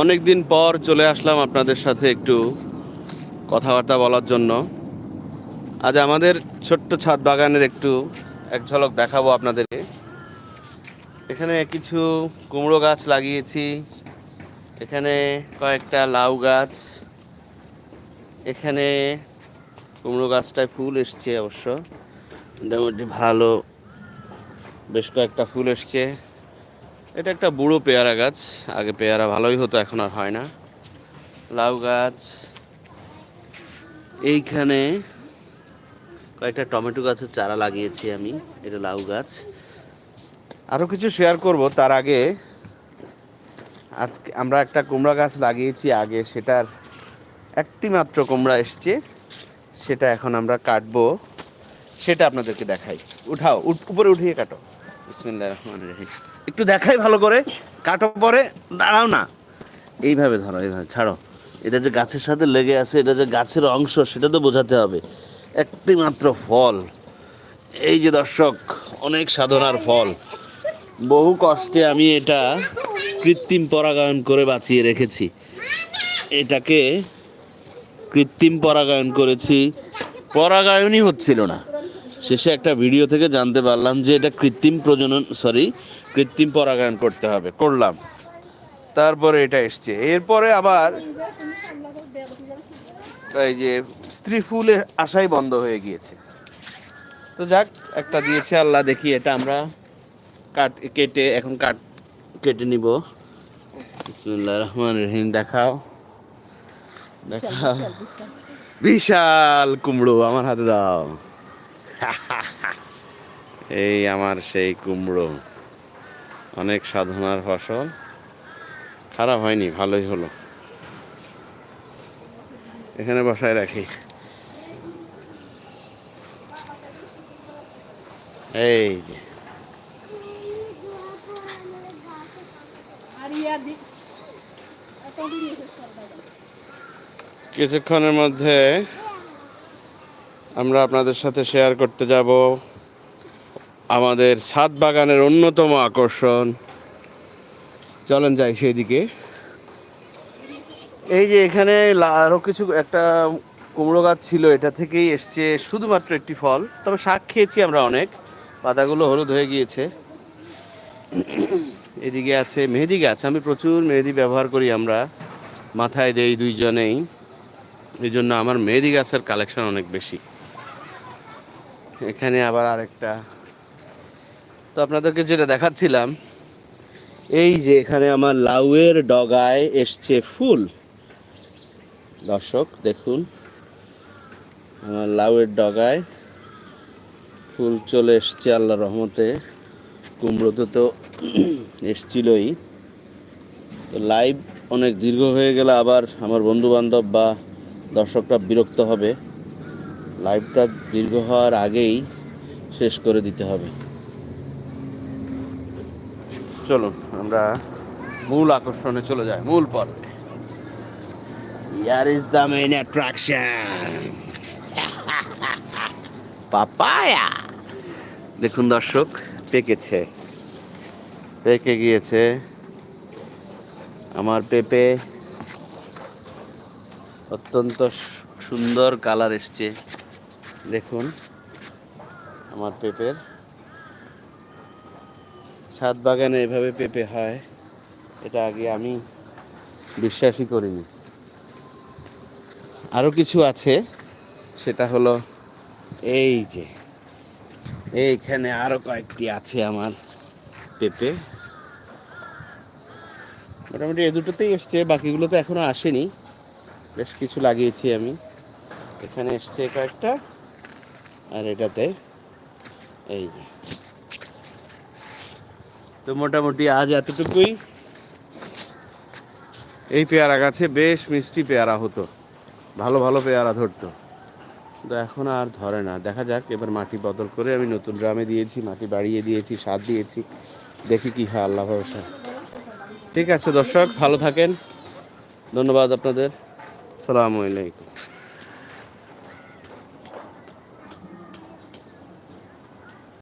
অনেক দিন পর চলে আসলাম আপনাদের সাথে একটু কথাবার্তা বলার জন্য। আজ আমাদের ছোট্ট ছাদ বাগানের একটু এক ঝলক দেখাবো আপনাদেরকে। এখানে কিছু কুমড়ো গাছ লাগিয়েছি। এখানে কয়েকটা লাউ গাছ। এখানে কুমড়ো গাছটায় ফুল এসছে অবশ্য। মোটামুটি ভালো বেশ কয়েকটা ফুল এসছে। এটা একটা বুড়ো পেয়ারা গাছ। আগে পেয়ারা ভালোই হতো, এখন আর হয় না। লাউ গাছ। এইখানে কয়েকটা টমেটো গাছের চারা লাগিয়েছি আমি, এটা লাউ গাছ। আরও কিছু শেয়ার করব, তার আগে আজকে আমরা একটা কুমড়া গাছ লাগিয়েছি আগে, সেটার একটি মাত্র কুমড়া এসছে, সেটা এখন আমরা কাটবো। সেটা আপনাদেরকে দেখাই। উঠাও উপরে উঠিয়ে কাটো। একটু দেখাই ভালো করে, কাটো পরে, দাঁড়াও না। এইভাবে ধরো, এইভাবে, ছাড়ো। এটা যে গাছের সাথে লেগে আছে, এটা যে গাছের অংশ, সেটা তো বোঝাতে হবে। একটি মাত্র ফল। এই যে দর্শক, অনেক সাধনার ফল। বহু কষ্টে আমি এটা কৃত্রিম পরাগায়ন করে বাঁচিয়ে রেখেছি। এটাকে কৃত্রিম পরাগায়ন করেছি। পরাগায়নই হচ্ছিল না। শেষে একটা ভিডিও থেকে জানতে পারলাম যে এটা কৃত্রিম প্রজনন সরি কৃত্রিম পরাগায়ন করতে হবে। করলাম। তারপরে এটা এসছে। এরপরে আবার এই যে স্ত্রী ফুলের আশাই বন্ধ হয়ে গিয়েছে। তো যাক, একটা দিয়েছে আল্লাহ, দেখি এটা আমরা কাট, কেটে, এখন কাট, কেটে নিব। বিসমুল্লাহ রহমান রহিম, দেখাও। দেখাও। বিশাল কুমড়ো আমার হাতে দাও। এই আমার সেই কুমড়ো। অনেক সাধনার ফসল। খারাপ হয়নি, ভালোই হলো। এখানে বসায় রাখি। এই যে। কিছুক্ষণের মধ্যে আমরা আপনাদের সাথে শেয়ার করতে যাব। আমাদের ছাদ বাগানের অন্যতম আকর্ষণ। চলেন যাই সেদিকে এই যে এখানে লা- আরও কিছু একটা কুমড়ো গাছ ছিল, এটা থেকেই এসছে শুধুমাত্র একটি ফল। তবে শাক খেয়েছি আমরা অনেক। পাতাগুলো হলুদ হয়ে গিয়েছে। এদিকে আছে মেহেদি গাছ। আমি প্রচুর মেহেদি ব্যবহার করি আমরা। মাথায় দেই দুইজনেই। এই জন্য আমার মেহেদি গাছের কালেকশন অনেক বেশি। এখানে আবার আরেকটা। তো আপনাদেরকে যেটা দেখাচ্ছিলাম, এই যে এখানে আমার লাউয়ের ডগায় এসছে ফুল। দর্শক, দেখুন। আমার লাউয়ের ডগায় ফুল চলে এসছে আল্লাহ রহমতে। কুমড়োতে তো এসছিলই। তো লাইভ অনেক দীর্ঘ হয়ে গেলে আবার আমার বন্ধু বান্ধব বা দর্শকরা বিরক্ত হবে। লাইভটা দীর্ঘ হওয়ার আগেই শেষ করে দিতে হবে। চলুন, আমরা মূল আকর্ষণে চলে যাই, মূল পর্বে। Here is the main attraction papaya. দেখুন দর্শক, পেকেছে। পেকে গিয়েছে। আমার পেঁপে অত্যন্ত সুন্দর কালার এসছে। দেখুন, আমার পেঁপের। ছাদ বাগানে এভাবে পেঁপে হয়, এটা আগে আমি বিশ্বাসই করিনি। আরও কিছু আছে, সেটা হলো এই যে, এইখানে আরও কয়েকটি আছে আমার পেঁপে। মোটামুটি এ দুটোতেই এসছে, বাকিগুলো তো এখনও আসেনি। বেশ কিছু লাগিয়েছি আমি। এখানে এসছে কয়েকটা। আর এটাতে এই যে। তো মোটামুটি আজ এতটুকুই। এই পেয়ারা গাছে বেশ মিষ্টি পেয়ারা হতো। ভালো ভালো পেয়ারা ধরতো। তো এখন আর ধরে না। দেখা যাক, এবার মাটি বদল করে আমি নতুন ড্রামে দিয়েছি, মাটি বাড়িয়ে দিয়েছি, সার দিয়েছি। দেখি কি হয়, আল্লাহ ভরসা। ঠিক আছে দর্শক, ভালো থাকেন। ধন্যবাদ আপনাদের। সালামু আলাইকুম।